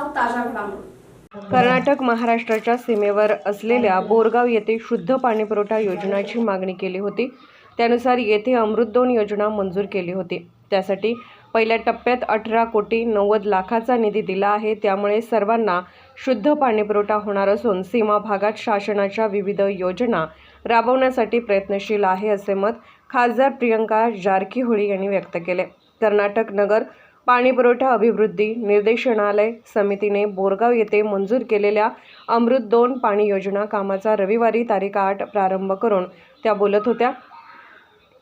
स्वागत ताज्या घडामोडी. कर्नाटक महाराष्ट्राच्या सीमेवर असलेल्या बोरगाव येथे शुद्ध पाणीपुरवठा योजनाची मागणी केली होती. त्यानुसार येथे अमृत दोन योजना मंजूर केली होती. त्यासाठी पहिल्या टप्प्यात अठरा कोटी नव्वद लाखाचा निधी दिला आहे. त्यामुळे सर्वांना शुद्ध पाणीपुरवठा होणार असून सीमा भागात शासनाच्या विविध योजना राबवण्यासाठी प्रयत्नशील आहे असे मत खासदार प्रियंका जारकीहोळी यांनी व्यक्त केले. कर्नाटक नगर पाणीपुरवठा अभिवृद्धी निर्देशनालय समितीने बोरगाव येथे मंजूर केलेल्या अमृत दोन पाणी योजना कामाचा रविवारी तारीख आठ प्रारंभ करून त्या बोलत होत्या.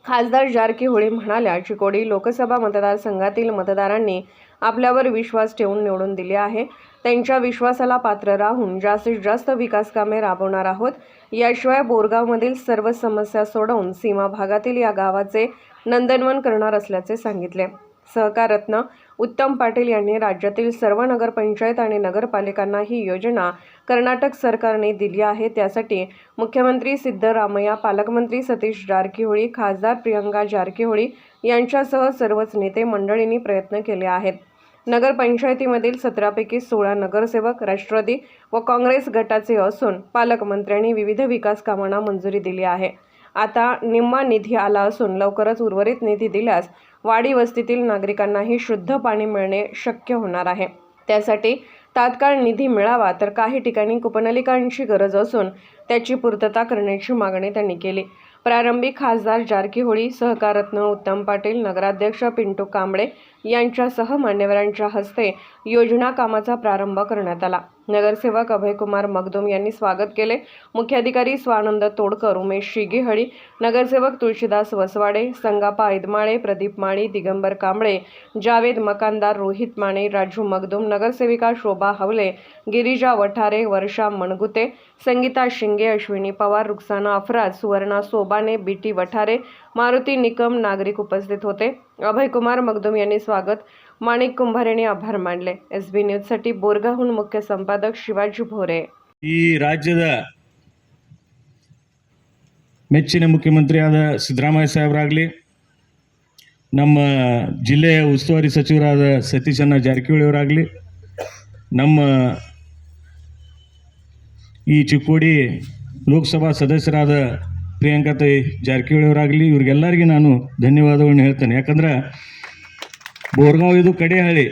खासदार जारकीहोळी म्हणाल्या चिकोडी लोकसभा मतदारसंघातील मतदारांनी आपल्यावर विश्वास ठेवून निवडून दिले आहे. त्यांच्या विश्वासाला पात्र राहून जास्तीत जास्त विकास कामे राबवणार आहोत. याशिवाय बोरगावमधील सर्व समस्या सोडवून सीमा भागातील या गावाचे नंदनवन करणार असल्याचे सांगितले. सहकारत्न उत्तम पाटील यांनी राज्यातील सर्व नगरपंचायत आणि नगरपालिकांना ही योजना कर्नाटक सरकारने दिली आहे. त्यासाठी मुख्यमंत्री सिद्धरामय्या पालकमंत्री सतीश जारकीहोळी खासदार प्रियंका जारकीहोळी यांच्यासह सर्वच नेते मंडळींनी प्रयत्न केले आहेत. नगरपंचायतीमधील सतरापैकी सोळा नगरसेवक राष्ट्रवादी व काँग्रेस गटाचे असून पालकमंत्र्यांनी विविध विकास कामांना मंजुरी दिली आहे. आता निम्मा निधी आला असून लवकरच उर्वरित निधी दिल्यास वाडी वस्तीतील नागरिकांनाही शुद्ध पाणी मिळणे शक्य होणार आहे. त्यासाठी तात्काळ निधी मिळावा तर काही ठिकाणी कुपनलिकांची गरज असून त्याची पूर्तता करण्याची मागणी त्यांनी केली. प्रारंभी खासदार जारकीहोळी सहकारत्न उत्तम पाटील नगराध्यक्ष पिंटू कांबळे यांच्यासह मान्यवरांच्या हस्ते योजना कामाचा प्रारंभ करण्यात आला. नगरसेवक अभयकुमार मगदुम यांनी स्वागत केले. मुख्याधिकारी स्वानंद तोडकर उमेश शिगेहळी नगरसेवक तुळशीदास वसवाडे संगापा ऐदमाळे प्रदीप माळी दिगंबर कांबळे जावेद मकानदार रोहित माने राजू मगदुम नगरसेविका शोभा हवले गिरिजा वठारे वर्षा मणगुते संगीता शिंगे अश्विनी पवार रुक्साना अफराज सुवर्णा सोबाने बीटी वठारे मारुती निकम नागरिक उपस्थित होते. अभयकुमार मगदुम यांनी स्वागत माणिक कुंभार यांनी आभार मानले एस बी न्यूजसाठी बोरगाहून मुख्य संपादक शिवाजी भोरे ಈ ರಾಜ್ಯದ ಮೆಚ್ಚಿನ ಮುಖ್ಯಮಂತ್ರಿಯಾದ ಸಿದ್ದರಾಮಯ್ಯ ಸಾಹೇಬರಾಗಲಿ ನಮ್ಮ ಜಿಲ್ಲೆಯ ಉಸ್ತುವಾರಿ ಸಚಿವರಾದ ಸತೀಶಣ್ಣ ಜಾರಕಿಹೊಳಿ ಅವರಾಗಲಿ ನಮ್ಮ ಈ ಚಿಕ್ಕೋಡಿ ಲೋಕಸಭಾ ಸದಸ್ಯರಾದ ಪ್ರಿಯಾಂಕಾ ಜಾರಕಿಹೊಳಿ ಅವರಾಗಲಿ ಇವ್ರಿಗೆಲ್ಲರಿಗೂ ನಾನು ಧನ್ಯವಾದಗಳನ್ನ ಹೇಳ್ತೇನೆ ಯಾಕಂದ್ರೆ ಬೋರ್ಗಾವ್ ಇದು ಕಡೆಹಳ್ಳಿ.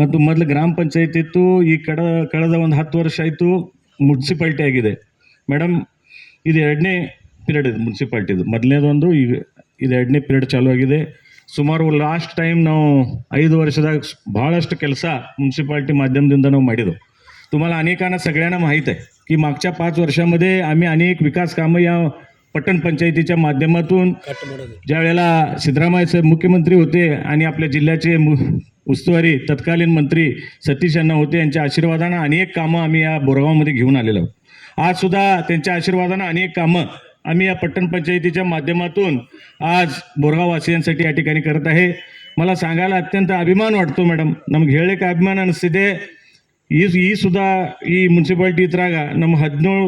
ಮತ್ತು ಮೊದಲು ಗ್ರಾಮ ಪಂಚಾಯತ್ ಇತ್ತು, ಈ ಕಡ, ಕಳೆದ ಒಂದು ಹತ್ತು ವರ್ಷ ಆಯಿತು ಮುನ್ಸಿಪಾಲ್ಟಿ ಆಗಿದೆ. ಮೇಡಮ್ ಇದು ಎರಡನೇ ಪೀರಿಯಡ್ ಇದು ಮುನ್ಸಿಪಾಲ್ಟಿದು ಮೊದಲನೇದೊಂದು ಈಗ ಇದು ಎರಡನೇ ಪೀರಿಯಡ್ ಚಾಲೂ ಆಗಿದೆ. ಸುಮಾರು ಲಾಸ್ಟ್ ಟೈಮ್ ನಾವು ಐದು ವರ್ಷದಾಗ ಭಾಳಷ್ಟು ಕೆಲಸ ಮುನ್ಸಿಪಾಲ್ಟಿ ಮಾಧ್ಯಮದಿಂದ ನಾವು ಮಾಡಿದೆವು. ತುಂಬ ಅನೇಕಾನ सगळ्यांना ಮಾಹಿತಿ. ಈ की मागच्या पाच वर्षामध्ये ಅನೇಕ ವಿಕಾಸ ಕಾಮ ಯಾವ पट्टण पंचायतीच्या माध्यमातून ज्या वेळेला सिद्धरामय्या साहेब मुख्यमंत्री होते आणि आपल्या जिल्ह्याचे मु उस्तुवारी तत्कालीन मंत्री सतीश यांना होते यांच्या आशीर्वादानं अनेक कामं आम्ही या बोरगावमध्ये घेऊन आलेलो आहोत आज सुद्धा त्यांच्या आशीर्वादानं अनेक कामं आम्ही या पट्टण पंचायतीच्या माध्यमातून आज बोरगाववासियांसाठी या ठिकाणी करत आहे मला सांगायला अत्यंत अभिमान वाटतो ಮೇಡಮ್ ನಮ್ಗೆ ಹೇಳಲಿಕ್ಕೆ ಅಭಿಮಾನ ಅನಿಸ್ತಿದೆ ಈ ಈ ಸುಧಾ ಈ ಮುನ್ಸಿಪಾಲ್ಟಿ ಇದ್ರಾಗ ನಮ್ಮ ಹದಿನೇಳು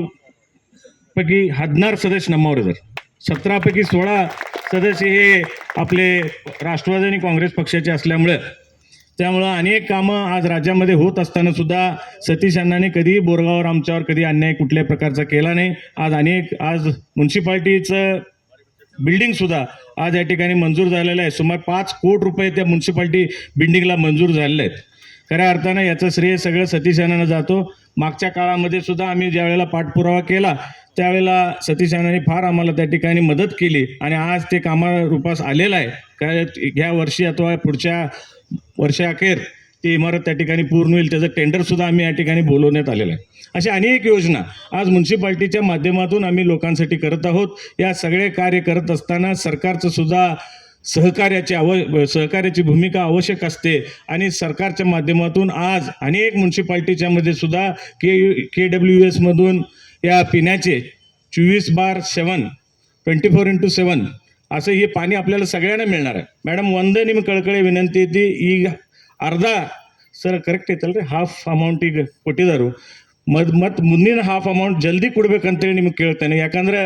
पैकी हदनार सदस्य नम्मावर जर सतरापैकी सोळा सदस्य हे आपले राष्ट्रवादी आणि काँग्रेस पक्षाचे असल्यामुळं त्यामुळं अनेक कामं आज राज्यामध्ये होत असताना सुद्धा सतीश अण्णाने कधीही बोरगावर आमच्यावर कधी अन्याय कुठल्याही प्रकारचा केला नाही. आज अनेक आज म्युन्सिपाल्टीचं बिल्डिंगसुद्धा आज या ठिकाणी मंजूर झालेलं आहे. सुमारे पाच कोट रुपये त्या म्युन्सिपाल्टी बिल्डिंगला मंजूर झालेले आहेत. खऱ्या अर्थानं याचं श्रेय सगळं सतीश अण्णांना जातो. मागच्या काळामध्ये सुद्धा आम्ही ज्यावेळेला पाठपुरावा केला त्यावेळेला सतीश अण्णांनी फार आम्हाला त्या ठिकाणी मदत केली आणि आज ते कामा रूपास आलेलं आहे. काय ह्या वर्षी अथवा पुढच्या वर्षाअखेर ती इमारत त्या ठिकाणी पूर्ण होईल त्याचं टेंडरसुद्धा आम्ही या ठिकाणी बोलवण्यात आलेलं आहे. अशा अनेक योजना आज म्युन्सिपाल्टीच्या माध्यमातून आम्ही लोकांसाठी करत आहोत. या सगळे कार्य करत असताना सरकारचं सुद्धा सहकार्याची आव सहकार्याची भूमिका आवश्यक असते आणि सरकारच्या माध्यमातून आज अनेक म्युन्सिपाल्टीच्या मध्ये सुद्धा के के डब्ल्यू एसमधून या पिण्याचे चोवीस बार seven twenty four into seven असं हे पाणी आपल्याला सगळ्यांना मिळणार आहे ಮೇಡಮ್ ಒಂದೇ ನಿಮ್ಮ ಕಳಕಳಿ ವಿನಂತಿ ಐತಿ ಈಗ ಅರ್ಧ ಸರ್ ಕರೆಕ್ಟ್ ಐತಲ್ರಿ ಹಾಫ್ ಅಮೌಂಟ್ ಈಗ ಕೊಟ್ಟಿದ್ದಾರೆ ಮದ್ ಮತ್ತು ಮುಂದಿನ ಹಾಫ್ ಅಮೌಂಟ್ ಜಲ್ದಿ ಕೊಡ್ಬೇಕಂತೇಳಿ ನಿಮ್ಗೆ ಕೇಳ್ತೇನೆ ಯಾಕಂದ್ರೆ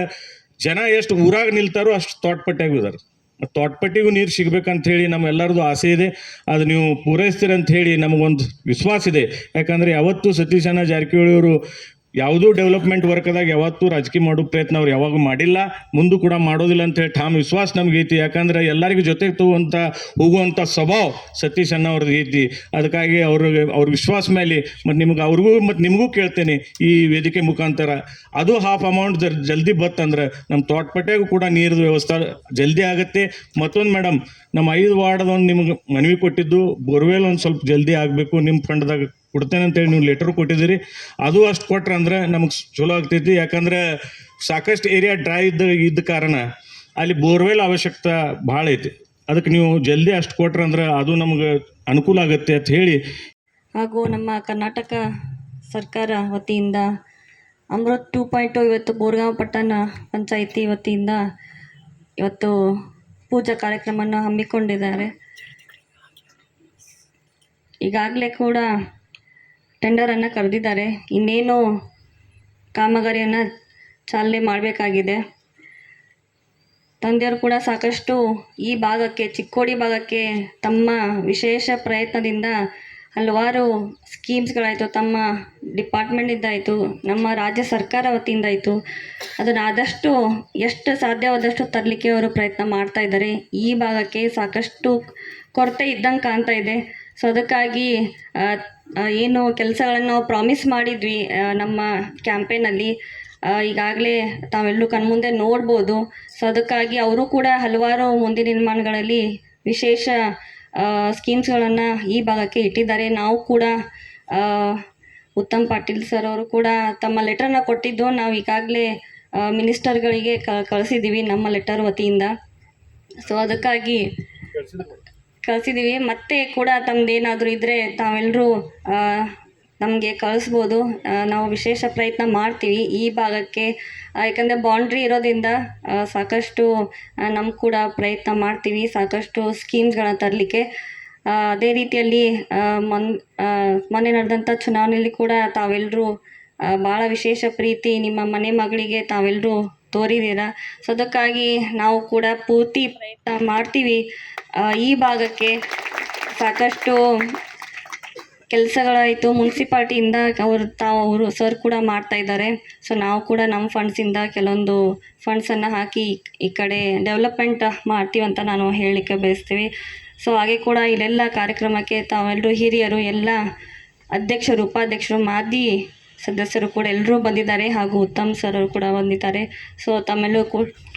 ಜನ ಎಷ್ಟು ಊರಾಗ ನಿಲ್ತಾರೋ ಅಷ್ಟು ತೋಟಪಟ್ಟಾಗಿ ಇದಾರೆ ತೋಟಪಟ್ಟಿಗೂ ನೀರು ಸಿಗ್ಬೇಕಂತ ಹೇಳಿ ನಮ್ಮೆಲ್ಲರದು ಆಸೆ ಇದೆ. ಅದು ನೀವು ಪೂರೈಸ್ತೀರಂತ ಹೇಳಿ ನಮಗೊಂದು ವಿಶ್ವಾಸ ಇದೆ. ಯಾಕಂದರೆ ಯಾವತ್ತೂ ಸತೀಶ್ ಅಣ್ಣ ಜಾರಕಿಹೊಳಿ ಅವರು ಯಾವುದೂ ಡೆವಲಪ್ಮೆಂಟ್ ವರ್ಕದಾಗ ಯಾವತ್ತೂ ರಾಜಕೀಯ ಮಾಡೋ ಪ್ರಯತ್ನ ಅವ್ರು ಯಾವಾಗ ಮಾಡಿಲ್ಲ. ಮುಂದೂ ಕೂಡ ಮಾಡೋದಿಲ್ಲ ಅಂತ ಹೇಳಿ ಠಾಮ್ ವಿಶ್ವಾಸ ನಮ್ಗೆ ಐತಿ. ಯಾಕಂದ್ರೆ ಎಲ್ಲರಿಗೂ ಜೊತೆಗೆ ತಗೋಂಥ ಹೋಗುವಂಥ ಸ್ವಭಾವ ಸತೀಶ್ ಅಣ್ಣ ಅವ್ರದ್ದು ಐತಿ. ಅದಕ್ಕಾಗಿ ಅವ್ರಿಗೆ ಅವ್ರ ವಿಶ್ವಾಸ ಮೇಲೆ ಮತ್ತು ನಿಮ್ಗೆ, ಅವ್ರಿಗೂ ಮತ್ತು ನಿಮಗೂ ಕೇಳ್ತೇನೆ ಈ ವೇದಿಕೆ ಮುಖಾಂತರ. ಅದು ಹಾಫ್ ಅಮೌಂಟ್ ಜಲ್ದಿ ಬತ್ತಂದ್ರೆ ನಮ್ಮ ತೋಟಪಟ್ಟೆಗೂ ಕೂಡ ನೀರಿನ ವ್ಯವಸ್ಥೆ ಜಲ್ದಿ ಆಗುತ್ತೆ. ಮತ್ತೊಂದು ಮೇಡಮ್ ನಮ್ಮ ಐದು ವಾರ್ಡ್ದೊಂದು ನಿಮ್ಗೆ ಮನವಿ ಕೊಟ್ಟಿದ್ದು, ಬೋರ್ವೆಲ್ ಒಂದು ಸ್ವಲ್ಪ ಜಲ್ದಿ ಆಗಬೇಕು. ನಿಮ್ಮ ಫಂಡ್ದಾಗ ಕೊಡ್ತೇನೆ ಅಂತೇಳಿ ನೀವು ಲೆಟರ್ ಕೊಟ್ಟಿದ್ದೀರಿ. ಅದು ಅಷ್ಟು ಕೊಟ್ರೆ ಅಂದ್ರೆ ನಮಗೆ ಚಲೋ ಆಗ್ತೈತಿ. ಯಾಕಂದ್ರೆ ಸಾಕಷ್ಟು ಏರಿಯಾ ಡ್ರೈ ಇದ್ದ ಇದ್ದ ಕಾರಣ ಅಲ್ಲಿ ಬೋರ್ವೆಲ್ ಅವಶ್ಯಕತೆ ಭಾಳ ಐತಿ. ಅದಕ್ಕೆ ನೀವು ಜಲ್ದಿ ಅಷ್ಟು ಕೊಟ್ರೆ ಅಂದ್ರೆ ಅದು ನಮಗೆ ಅನುಕೂಲ ಆಗುತ್ತೆ ಅಂತ ಹೇಳಿ. ಹಾಗೂ ನಮ್ಮ ಕರ್ನಾಟಕ ಸರ್ಕಾರ ವತಿಯಿಂದ ಅಮೃತ್ ಟೂ ಪಾಯಿಂಟು ಇವತ್ತು ಬೋರ್ಗಾಂವ್ ಪಟ್ಟಣ ಪಂಚಾಯಿತಿ ವತಿಯಿಂದ ಇವತ್ತು ಪೂಜಾ ಕಾರ್ಯಕ್ರಮವನ್ನು ಹಮ್ಮಿಕೊಂಡಿದ್ದಾರೆ. ಈಗಾಗಲೇ ಕೂಡ ಟೆಂಡರನ್ನು ಕರೆದಿದ್ದಾರೆ. ಇನ್ನೇನು ಕಾಮಗಾರಿಯನ್ನು ಚಾಲನೆ ಮಾಡಬೇಕಾಗಿದೆ. ತಂದೆಯವರು ಕೂಡ ಸಾಕಷ್ಟು ಈ ಭಾಗಕ್ಕೆ, ಚಿಕ್ಕೋಡಿ ಭಾಗಕ್ಕೆ ತಮ್ಮ ವಿಶೇಷ ಪ್ರಯತ್ನದಿಂದ ಹಲವಾರು ಸ್ಕೀಮ್ಸ್ಗಳಾಯಿತು, ತಮ್ಮ ಡಿಪಾರ್ಟ್ಮೆಂಟಿಂದಾಯಿತು ನಮ್ಮ ರಾಜ್ಯ ಸರ್ಕಾರ ವತಿಯಿಂದ ಆಯಿತು ಅದನ್ನು ಆದಷ್ಟು, ಎಷ್ಟು ಸಾಧ್ಯವಾದಷ್ಟು ತರಲಿಕ್ಕೆ ಅವರು ಪ್ರಯತ್ನ ಮಾಡ್ತಾ ಇದ್ದಾರೆ. ಈ ಭಾಗಕ್ಕೆ ಸಾಕಷ್ಟು ಕೊರತೆ ಇದ್ದಂಗೆ ಕಾಣ್ತಾ ಇದೆ. ಸೊ ಅದಕ್ಕಾಗಿ ಏನು ಕೆಲಸಗಳನ್ನು ಪ್ರಾಮಿಸ್ ಮಾಡಿದ್ವಿ ನಮ್ಮ ಕ್ಯಾಂಪೇನಲ್ಲಿ ಈಗಾಗಲೇ ತಾವೆಲ್ಲರೂ ಕಣ್ಮುಂದೆ ನೋಡ್ಬೋದು. ಸೊ ಅದಕ್ಕಾಗಿ ಅವರು ಕೂಡ ಹಲವಾರು ಮುಂದಿನ ನಿರ್ಮಾಣಗಳಲ್ಲಿ ವಿಶೇಷ ಸ್ಕೀಮ್ಸ್ಗಳನ್ನು ಈ ಭಾಗಕ್ಕೆ ಇಟ್ಟಿದ್ದಾರೆ. ನಾವು ಕೂಡ ಉತ್ತಮ್ ಪಾಟೀಲ್ ಸರ್ ಅವರು ಕೂಡ ತಮ್ಮ ಲೆಟರನ್ನ ಕೊಟ್ಟಿದ್ದು. ನಾವು ಈಗಾಗಲೇ ಮಿನಿಸ್ಟರ್ಗಳಿಗೆ ಕಳಿಸಿದ್ದೀವಿ ನಮ್ಮ ಲೆಟರ್ ವತಿಯಿಂದ. ಸೊ ಅದಕ್ಕಾಗಿ ಕಳಿಸಿದ್ದೀವಿ ಮತ್ತೆ ಕೂಡ ತಮ್ಮದೇನಾದರೂ ಇದ್ದರೆ ತಾವೆಲ್ಲರೂ ನಮಗೆ ಕಳಿಸ್ಬೋದು. ನಾವು ವಿಶೇಷ ಪ್ರಯತ್ನ ಮಾಡ್ತೀವಿ ಈ ಭಾಗಕ್ಕೆ. ಯಾಕಂದರೆ ಬೌಂಡ್ರಿ ಇರೋದ್ರಿಂದ ಸಾಕಷ್ಟು ನಮ್ಮ ಕೂಡ ಪ್ರಯತ್ನ ಮಾಡ್ತೀವಿ. ಸಾಕಷ್ಟು ಸ್ಕೀಮ್ಸ್ಗಳನ್ನ ತರಲಿಕ್ಕೆ. ಅದೇ ರೀತಿಯಲ್ಲಿ ಮೊನ್ ಮೊನ್ನೆ ನಡೆದಂಥ ಚುನಾವಣೆಯಲ್ಲಿ ಕೂಡ ತಾವೆಲ್ಲರೂ ಭಾಳ ವಿಶೇಷ ಪ್ರೀತಿ ನಿಮ್ಮ ಮನೆ ಮಗಳಿಗೆ ತಾವೆಲ್ಲರೂ ತೋರಿದ್ದೀರ ಸೊ ಅದಕ್ಕಾಗಿ ನಾವು ಕೂಡ ಪೂರ್ತಿ ಪ್ರಯತ್ನ ಮಾಡ್ತೀವಿ. ಈ ಭಾಗಕ್ಕೆ ಸಾಕಷ್ಟು ಕೆಲಸಗಳಾಯಿತು. ಮುನ್ಸಿಪಾಲ್ಟಿಯಿಂದ ಅವರು ತಾವು, ಅವರು ಸರ್ ಕೂಡ ಮಾಡ್ತಾ ಇದ್ದಾರೆ. ಸೊ ನಾವು ಕೂಡ ನಮ್ಮ ಫಂಡ್ಸಿಂದ ಕೆಲವೊಂದು ಫಂಡ್ಸನ್ನು ಹಾಕಿ ಈ ಕಡೆ ಡೆವಲಪ್ಮೆಂಟ್ ಅಂತ ನಾನು ಹೇಳಲಿಕ್ಕೆ ಬಯಸ್ತೀವಿ. ಸೊ ಹಾಗೆ ಕೂಡ ಇಲ್ಲೆಲ್ಲ ಕಾರ್ಯಕ್ರಮಕ್ಕೆ ತಾವೆಲ್ಲರೂ ಹಿರಿಯರು, ಎಲ್ಲ ಅಧ್ಯಕ್ಷರು, ಉಪಾಧ್ಯಕ್ಷರು ಮಾದಿ ಸದಸ್ಯರು ಕೂಡ ಎಲ್ಲರೂ ಬಂದಿದ್ದಾರೆ ಹಾಗೂ ಉತ್ತಮ್ ಸರ್ ಅವರು ಕೂಡ ಬಂದಿದ್ದಾರೆ. ಸೊ ತಮ್ಮೆಲ್ಲರೂ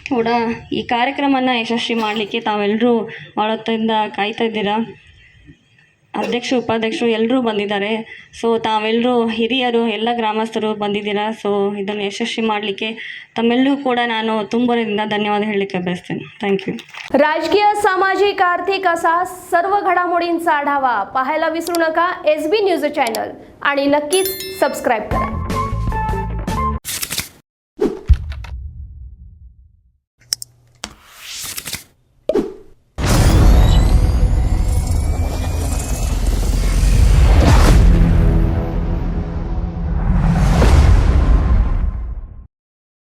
ಕೂಡ ಈ ಕಾರ್ಯಕ್ರಮನ ಯಶಸ್ವಿ ಮಾಡಲಿಕ್ಕೆ ತಾವೆಲ್ಲರೂ ಹೊತ್ತಿಂದ ಕಾಯ್ತಾ ಇದ್ದೀರಾ? ಅಧ್ಯಕ್ಷ ಉಪಾಧ್ಯಕ್ಷರು ಎಲ್ಲರೂ ಬಂದಿದ್ದಾರೆ ಸೊ ತಾವೆಲ್ಲರೂ ಹಿರಿಯರು ಎಲ್ಲ ಗ್ರಾಮಸ್ಥರು ಬಂದಿದ್ದೀರಾ ಸೊ ಇದನ್ನು ಯಶಸ್ವಿ ಮಾಡಲಿಕ್ಕೆ ತಮ್ಮೆಲ್ಲರೂ ಕೂಡ ನಾನು ತುಂಬರಿಂದ ಧನ್ಯವಾದ ಹೇಳಲಿಕ್ಕೆ ಬಯಸ್ತೇನೆ ಥ್ಯಾಂಕ್ ಯು राजकीय सामाजिक आर्थिक असा सर्व घडामोडींचा आढावा पाहायला विसरू नका एस बी न्यूज चॅनल आणि नक्कीच सबस्क्राईब करा